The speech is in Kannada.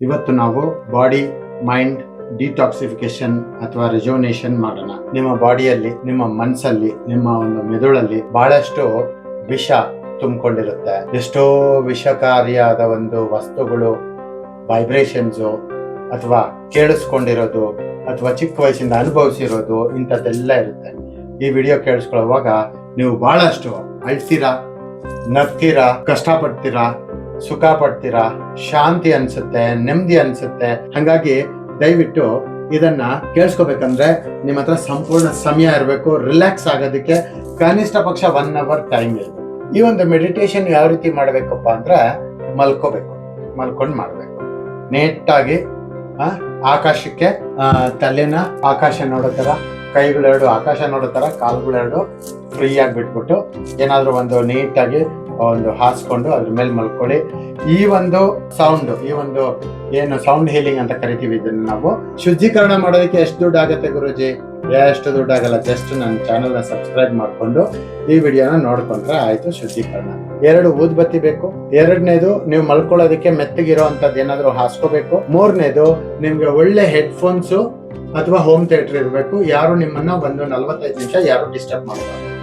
ಇವತ್ತು ನಾವು ಬಾಡಿ ಮೈಂಡ್ ಡಿಟಾಕ್ಸಿಫಿಕೇಶನ್ ಅಥವಾ ರಿಜೋನೇಷನ್ ಮಾಡೋಣ. ನಿಮ್ಮ ಬಾಡಿಯಲ್ಲಿ ನಿಮ್ಮ ಮನಸ್ಸಲ್ಲಿ ನಿಮ್ಮ ಒಂದು ಮೆದುಳಲ್ಲಿ ಬಹಳಷ್ಟು ವಿಷ ತುಂಬಿಕೊಂಡಿರುತ್ತೆ. ಎಷ್ಟೋ ವಿಷಕಾರಿಯಾದ ಒಂದು ವಸ್ತುಗಳು ವೈಬ್ರೇಷನ್ಸು ಅಥವಾ ಕೇಳಿಸ್ಕೊಂಡಿರೋದು ಅಥವಾ ಚಿಕ್ಕ ವಯಸ್ಸಿಂದ ಅನುಭವಿಸಿರೋದು ಇಂಥದ್ದೆಲ್ಲ ಇರುತ್ತೆ. ಈ ವಿಡಿಯೋ ಕೇಳಿಸ್ಕೊಳ್ಳುವಾಗ ನೀವು ಬಹಳಷ್ಟು ಅಳ್ತೀರಾ, ನಗ್ತೀರಾ, ಕಷ್ಟಪಡ್ತೀರಾ ಸುಖ ಪಡ್ತೀರಾ ಶಾಂತಿ ಅನ್ಸುತ್ತೆ, ನೆಮ್ಮದಿ ಅನ್ಸುತ್ತೆ. ಹಂಗಾಗಿ ದಯವಿಟ್ಟು ಇದನ್ನ ಕೇಳಿಸ್ಕೋಬೇಕಂದ್ರೆ ನಿಮ್ಮ ಹತ್ರ ಸಂಪೂರ್ಣ ಸಮಯ ಇರಬೇಕು ರಿಲ್ಯಾಕ್ಸ್ ಆಗೋದಕ್ಕೆ ಕನಿಷ್ಠ ಪಕ್ಷ ಒನ್ ಅವರ್ ಟೈಮ್ ಇರಬೇಕು. ಈ ಒಂದು ಮೆಡಿಟೇಷನ್ ಯಾವ ರೀತಿ ಮಾಡಬೇಕಪ್ಪ ಅಂದ್ರೆ ಮಲ್ಕೋಬೇಕು, ಮಲ್ಕೊಂಡು ಮಾಡಬೇಕು. ನೇಟಾಗಿ ಆಕಾಶಕ್ಕೆ ತಲೆನ ಆಕಾಶ ನೋಡೋ ಥರ, ಕೈಗಳೆರಡು ಆಕಾಶ ನೋಡೋ ಥರ, ಕಾಲುಗಳೆರಡು ಫ್ರೀ ಆಗಿ ಬಿಟ್ಬಿಟ್ಟು ಏನಾದರೂ ಒಂದು ನೀಟಾಗಿ ಒಂದು ಹಾಸ್ಕೊಂಡು ಅದ್ರ ಮೇಲೆ ಮಲ್ಕೊಳ್ಳಿ. ಈ ಒಂದು ಸೌಂಡ್ ಈ ಒಂದು ಏನು ಸೌಂಡ್ ಹೀಲಿಂಗ್ ಅಂತ ಕರಿತೀವಿ ಇದನ್ನ ನಾವು. ಶುದ್ಧೀಕರಣ ಮಾಡೋದಕ್ಕೆ ಎಷ್ಟು ದುಡ್ಡು ಆಗುತ್ತೆ ಗುರುಜಿ? ಎಷ್ಟು ದುಡ್ಡು ಆಗಲ್ಲ. ಜಸ್ಟ್ ನನ್ನ ಚಾನಲ್ನ ಸಬ್ಸ್ಕ್ರೈಬ್ ಮಾಡಿಕೊಂಡು ಈ ವಿಡಿಯೋನ ನೋಡ್ಕೊಂಡ್ರೆ ಆಯ್ತು ಶುದ್ಧೀಕರಣ ಎರಡು ಊದ್ಬತ್ತಿ ಬೇಕು. ಎರಡನೇದು, ನೀವು ಮಲ್ಕೊಳ್ಳೋದಕ್ಕೆ ಮೆತ್ತಗಿರೋ ಅಂತದ್ದು ಏನಾದ್ರು ಹಾಸ್ಕೋಬೇಕು. ಮೂರನೇದು, ನಿಮ್ಗೆ ಒಳ್ಳೆ ಹೆಡ್ಫೋನ್ಸು ಅಥವಾ ಹೋಮ್ ಥಿಯೇಟರ್ ಇರಬೇಕು. ಯಾರು ನಿಮ್ಮನ್ನ ಒಂದು ನಲವತ್ತೈದು ನಿಮಿಷ ಯಾರು ಡಿಸ್ಟರ್ಬ್ ಮಾಡಬಾರ್ದು.